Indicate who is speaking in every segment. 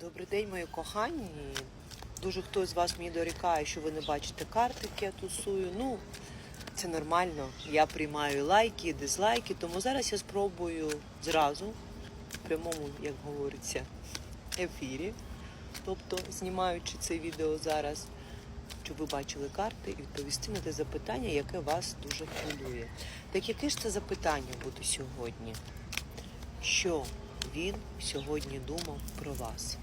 Speaker 1: Добрий день, мої кохані. Дуже хтось з вас мені дорікає, що ви не бачите карти, які я тусую. Ну, це нормально. Я приймаю лайки, дизлайки, тому зараз я спробую зразу, в прямому, як говориться, ефірі, тобто знімаючи це відео зараз, щоб ви бачили карти і відповісти на те запитання, яке вас дуже хвилює. Так яке ж це запитання буде сьогодні? Що він сьогодні думав про вас?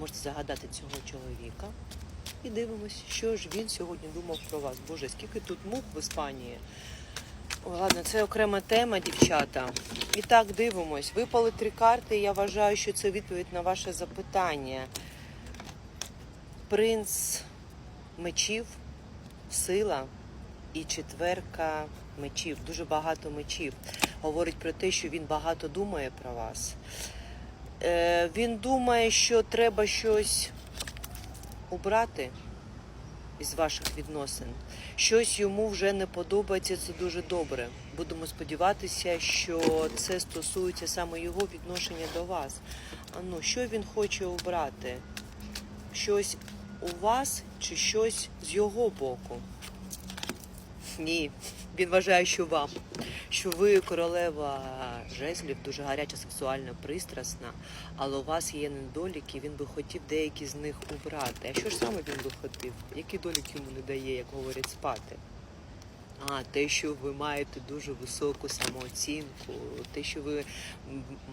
Speaker 1: Можете загадати цього чоловіка і дивимось, що ж він сьогодні думав про вас. Боже, скільки тут мух в Іспанії. Ой, ладно, це окрема тема, дівчата. І так дивимось. Випали три карти. і Я вважаю, що це відповідь на ваше запитання. Принц мечів, сила і четверка мечів. Дуже багато мечів. Говорить про те, що він багато думає про вас. Е, він думає, що треба щось убрати із ваших відносин. Щось йому вже не подобається, це дуже добре. Будемо сподіватися, що це стосується саме його відношення до вас. А ну, що він хоче обрати? Щось у вас чи щось з його боку? Ні, він вважає, що вам. Що ви королева жезлів, дуже гаряча, сексуальна, пристрасна, але у вас є недоліки, він би хотів деякі з них убрати. А що ж саме він би хотів? Які доліки йому не дає, як говорять, спати? А, те, що ви маєте дуже високу самооцінку, те, що ви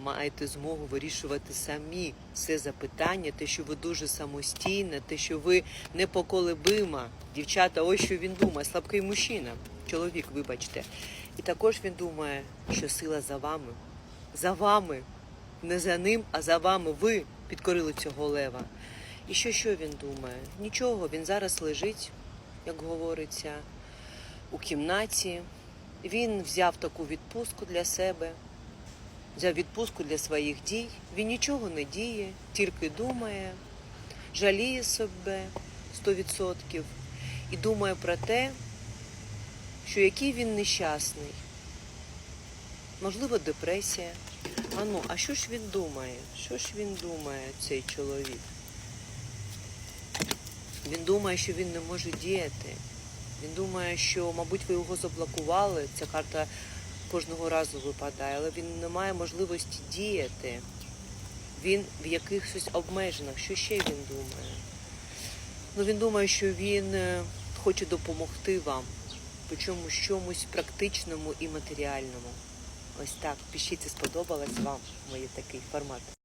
Speaker 1: маєте змогу вирішувати самі все запитання, те, що ви дуже самостійна, те, що ви непоколебима. Дівчата, ось що він думає, слабкий мужчина, чоловік, вибачте. І також він думає, що сила за вами. За вами. Не за ним, а за вами. Ви підкорили цього лева. І що, що він думає? Нічого, він зараз лежить, як говориться, у кімнаті. Він взяв таку відпустку для себе, взяв відпустку для своїх дій. Він нічого не діє, тільки думає, жаліє себе 100% і думає про те, що який він нещасний. Можливо, депресія. А ну, а що ж він думає? Що ж він думає, цей чоловік? Він думає, що він не може діяти. Він думає, що, мабуть, ви його заблокували. Ця карта кожного разу випадає, але він не має можливості діяти. Він в якихось обмеженнях. Що ще він думає? Ну, він думає, що він е, хоче допомогти вам по чомусь чомусь практичному і матеріальному. Ось так. Пишіть, сподобалось вам моє такий формат.